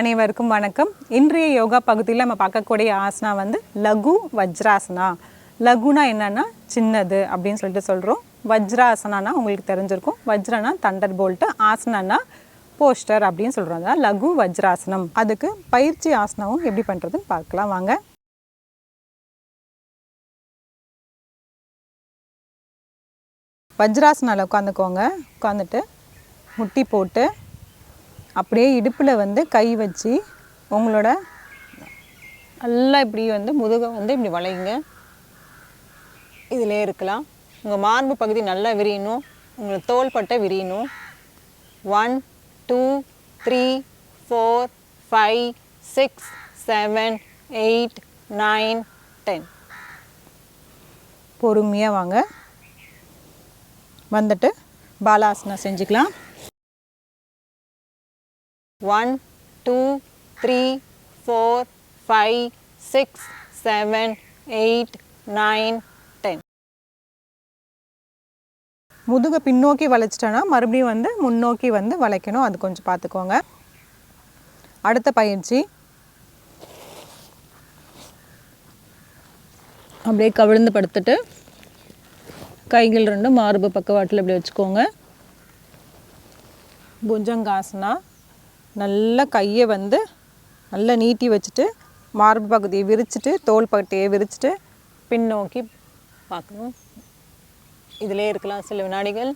அனைவருக்கும் வணக்கம். இன்றைய யோகா பகுதியில் நம்ம பார்க்கக்கூடிய ஆசனா வந்து லகு வஜ்ராசனா. லகுனா என்னன்னா சின்னது அப்படின்னு சொல்லிட்டு சொல்கிறோம் வஜ்ராசனானா உங்களுக்கு தெரிஞ்சிருக்கும். வஜ்ரனா தண்டர் போல்ட்டு ஆசனானா போஸ்டர் அப்படின்னு சொல்கிறோம் அதான் லகு வஜ்ராசனம். அதுக்கு பயிற்சி ஆசனாவும் எப்படி பண்ணுறதுன்னு பார்க்கலாம். வாங்க. வஜ்ராசனால உட்காந்துக்கோங்க. உட்காந்துட்டு முட்டி போட்டு அப்படியே இடுப்பில் வந்து கை வச்சு உங்களோட நல்லா இப்படி வந்து முதுகை வந்து இப்படி வளையுங்க. இதிலே இருக்கலாம். உங்கள் மார்பு பகுதி நல்லா விரியணும். உங்களுக்கு தோள்பட்டை விரியணும். One two three four five six seven eight nine ten பொறுமையாக வாங்க. வந்துட்டு பாலாசனம் செஞ்சுக்கலாம். One two three four five six seven eight nine ten முதுகை பின்னோக்கி வளைச்சிட்டோன்னா மறுபடியும் வந்து முன்னோக்கி வந்து வளைக்கணும். அது கொஞ்சம் பார்த்துக்கோங்க. அடுத்த பயிற்சி. அப்படியே கவிழ்ந்து படுத்துட்டு கைகள் ரெண்டும் மார்பு பக்கவாட்டில் இப்படி வச்சுக்கோங்க. புஜங்காசனா. நல்லா கையை வந்து நல்லா நீட்டி வச்சுட்டு மார்பு பகுதியை விரிச்சிட்டு தோல் பகுதியை விரிச்சிட்டு பின்னோக்கி பார்க்கணும். இதிலே இருக்கலாம் சில வினாடிகள்.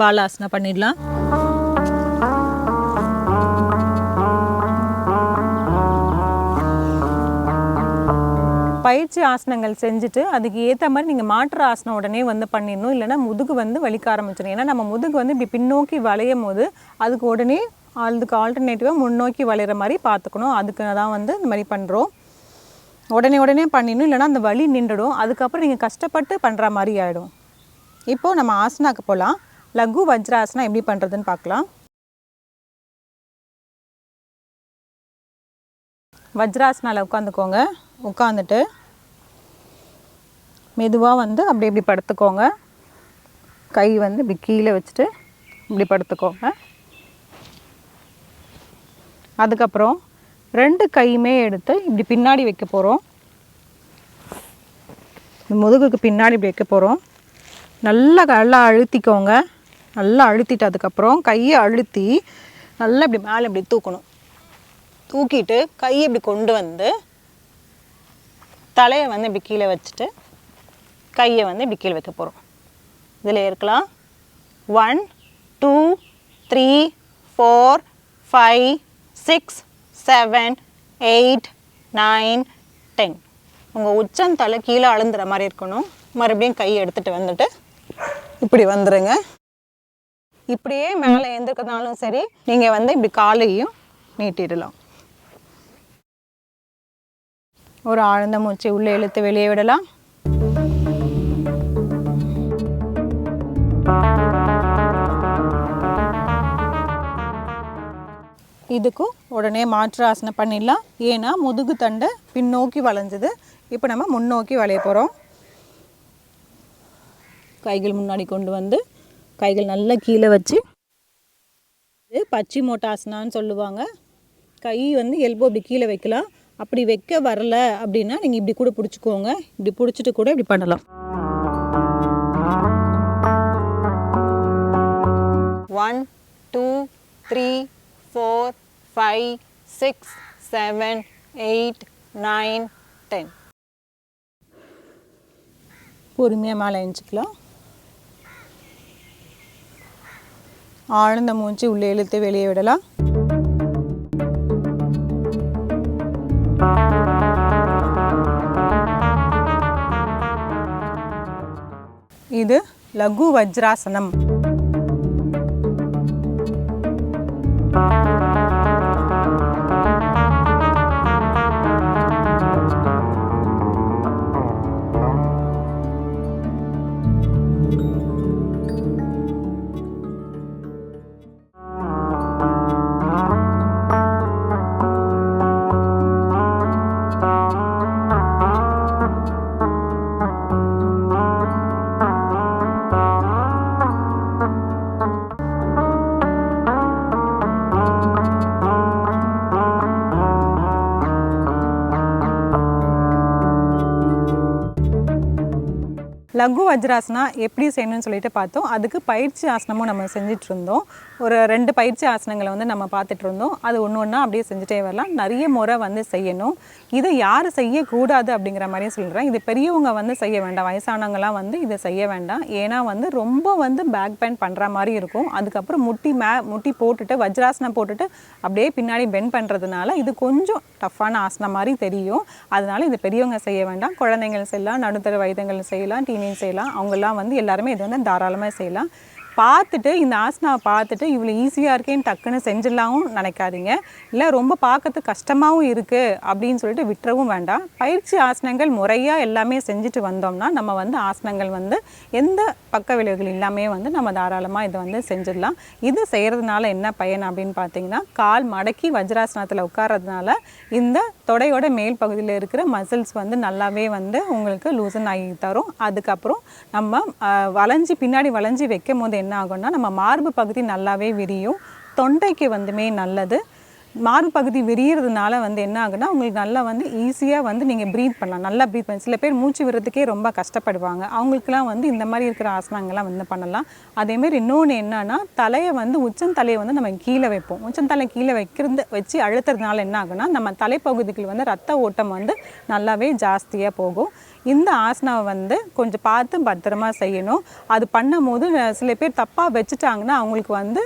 பாலாசனா பண்ணிடலாம். பயிற்சி ஆசனங்கள் செஞ்சுட்டு அதுக்கு ஏற்ற மாதிரி நீங்கள் மாற்று ஆசனம் உடனே வந்து பண்ணிடணும். இல்லைன்னா முதுகு வந்து வலிக்க ஆரம்பிச்சிடும் ஏன்னா நம்ம முதுகு வந்து இப்படி பின்னோக்கி வளையும் போது அதுக்கு உடனே அதுக்கு ஆல்டர்னேட்டிவாக முன்னோக்கி வளையிற மாதிரி பார்த்துக்கணும். அதுக்கு தான் வந்து இந்த மாதிரி பண்ணுறோம் உடனே உடனே பண்ணிடணும். இல்லைன்னா அந்த வலி நின்றுடும். அதுக்கப்புறம் நீங்கள் கஷ்டப்பட்டு பண்ணுற மாதிரி ஆகிடும் இப்போது நம்ம ஆசனாக்கு போகலாம் லகு வஜ்ராசனா எப்படி பண்ணுறதுன்னு பார்க்கலாம். வஜ்ராசனால உட்காந்துக்கோங்க. உட்காந்துட்டு மெதுவாக வந்து அப்படி இப்படி படுத்துக்கோங்க. கை வந்து இப்படி கீழே வச்சுட்டு இப்படி படுத்துக்கோங்க. அதுக்கப்புறம் ரெண்டு கையுமே எடுத்து இப்படி பின்னாடி வைக்க போகிறோம் முதுகுக்கு பின்னாடி இப்படி வைக்க போகிறோம் நல்லா நல்லா அழுத்திக்கோங்க. நல்லா அழுத்திட்டு அதுக்கப்புறம் கையை அழுத்தி நல்லா இப்படி மேலே இப்படி தூக்கணும். தூக்கிட்டு கையை இப்படி கொண்டு வந்து தலையை வந்து இப்படி கீழே வச்சுட்டு கையை வந்து இப்படி கீழே வைக்க போகிறோம் இதில் இருக்கலாம். One two three four five six seven eight nine ten உங்கள் உச்சம் தலை கீழே அழுந்துற மாதிரி இருக்கணும். மறுபடியும் கையை எடுத்துகிட்டு வந்துட்டு இப்படி வந்துடுங்க இப்படியே மேலே எந்திருக்கிறதுனாலும் சரி நீங்கள் வந்து இப்படி காலையும் நீட்டிடலாம். ஒரு ஆழ்ந்த மூச்சை உள்ளே இழுத்து வெளியே விடலாம். இதுக்கும் உடனே மாற்று ஆசனம் பண்ணிடலாம். ஏன்னா முதுகு தண்டை பின்னோக்கி வளைஞ்சது. இப்போ நம்ம முன்னோக்கி வளைய போகிறோம் கைகள் முன்னாடி கொண்டு வந்து கைகள் நல்லா கீழே வச்சு இது பச்சி மோட்டாசனான்னு சொல்லுவாங்க. கை வந்து எல்போ அப்படி கீழே வைக்கலாம். அப்படி வைக்க வரல அப்படின்னா நீங்கள் இப்படி கூட பிடிச்சிக்கோங்க. இப்படி பிடிச்சிட்டு கூட இப்படி பண்ணலாம். One two three four five six seven eight nine ten பொறுமையாக மேலே எழுச்சிக்கலாம் ஆழ்ந்த மூச்சு உள்ளே இழுத்து வெளியே விடலாம். இது லகு வஜ்ராசனம். லகு வஜ்ராசனா எப்படி செய்யணும்னு சொல்லிட்டு பார்த்தோம். அதுக்கு பயிற்சி ஆசனமும் நம்ம செஞ்சுட்டு இருந்தோம் ஒரு ரெண்டு பயிற்சி ஆசனங்களை வந்து நம்ம பார்த்துட்டு இருந்தோம் அது ஒன்று ஒன்றா அப்படியே செஞ்சுட்டே வரலாம். நிறைய முறை வந்து செய்யணும். இதை யார் செய்யக்கூடாது அப்படிங்கிற மாதிரியும் சொல்கிறேன் இது பெரியவங்க வந்து செய்ய வேண்டாம். வயசானவங்களாம் வந்து இதை செய்ய வேண்டாம். ஏன்னா வந்து ரொம்ப வந்து பேக் பெண்ட் பண்ணுற மாதிரி இருக்கும். அதுக்கப்புறம் முட்டி மே முட்டி போட்டுட்டு வஜ்ராசனம் போட்டுட்டு அப்படியே பின்னாடி பெண்ட் பண்ணுறதுனால இது கொஞ்சம் டஃப்பான ஆசனம் மாதிரி தெரியும். அதனால இது பெரியவங்க செய்ய வேண்டாம். குழந்தைங்கள் செய்யலாம் நடுத்தர வயதுகள் செய்யலாம் டீனேஜ் செய்யலாம். அவங்கெல்லாம் வந்து எல்லாருமே இது வந்து தாராளமாக செய்யலாம். பார்த்துட்டு இந்த ஆசனாவை பார்த்துட்டு இவ்வளோ ஈஸியாக இருக்கேன்னு டக்குன்னு செஞ்சிடலாமும் நினைக்காதீங்க. இல்லை ரொம்ப பார்க்கறதுக்கு கஷ்டமாகவும் இருக்குது அப்படின்னு சொல்லிட்டு விட்டுறவும் வேண்டாம். பயிற்சி ஆசனங்கள் முறையாக எல்லாமே செஞ்சுட்டு வந்தோம்னா நம்ம வந்து ஆசனங்கள் வந்து எந்த பக்க விளைவுகள் இல்லாமே வந்து நம்ம தாராளமாக இதை வந்து செஞ்சிடலாம். இது செய்கிறதுனால என்ன பயன் அப்படின்னு பார்த்தீங்கன்னா கால் மடக்கி வஜ்ராசனத்தில் உட்கார்றதுனால இந்த தொடையோட மேல் பகுதியில் இருக்கிற மசில்ஸ் வந்து நல்லாவே வந்து உங்களுக்கு லூசன் ஆகி தரும். அதுக்கப்புறம் நம்ம வளைஞ்சி பின்னாடி வளைஞ்சி வைக்கும் போது என்ன ஆகும்னா நம்ம மார்பு பகுதி நல்லாவே விரியும். தொண்டைக்கு வந்துமே நல்லது. மார்பு பகுதி விரியறதுனால வந்து என்ன ஆகுனா உங்களுக்கு நல்லா வந்து ஈஸியாக வந்து நீங்கள் ப்ரீத் பண்ணலாம். நல்லா ப்ரீத் பண்ண சில பேர் மூச்சு விடுறதுக்கே ரொம்ப கஷ்டப்படுவாங்க. அவங்களுக்குலாம் வந்து இந்த மாதிரி இருக்கிற ஆசனங்கள்லாம் வந்து பண்ணலாம். அதேமாரி இன்னொன்று என்னன்னா தலையை வந்து உச்சந்தலையை வந்து நம்ம கீழே வைப்போம். உச்சந்தலை கீழே வைக்கிறது வச்சு அழுத்துறதுனால என்ன ஆகுனா நம்ம தலைப்பகுதிக்கு வந்து ரத்த ஓட்டம் வந்து நல்லாவே ஜாஸ்தியாக போகும். இந்த ஆசனாவை வந்து கொஞ்சம் பார்த்து பத்திரமா செய்யணும். அது பண்ணும்போது போது சில பேர் தப்பாக வச்சுட்டாங்கன்னா அவங்களுக்கு வந்து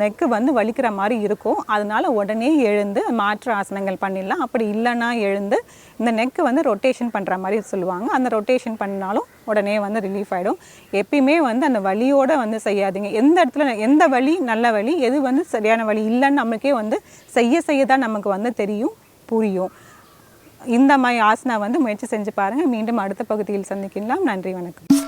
நெக்கு வந்து வலிக்கிற மாதிரி இருக்கும். அதனால உடனே எழுந்து மாற்று ஆசனங்கள் பண்ணிடலாம். அப்படி இல்லைன்னா எழுந்து இந்த நெக்கு வந்து ரொட்டேஷன் பண்ணுற மாதிரி சொல்லுவாங்க. அந்த ரொட்டேஷன் பண்ணாலும் உடனே வந்து ரிலீஃப் ஆகிடும் எப்பயுமே வந்து அந்த வலியோடு வந்து செய்யாதீங்க. எந்த இடத்துல எந்த வழி நல்ல வழி எது வந்து சரியான வழி இல்லைன்னு நமக்கே வந்து செய்ய செய்ய தான் நமக்கு வந்து தெரியும் புரியும். இந்த மாதிரி ஆசனா வந்து முயற்சி செஞ்சு பாருங்கள் மீண்டும் அடுத்த பகுதியில் சந்திக்கலாம் நன்றி வணக்கம்.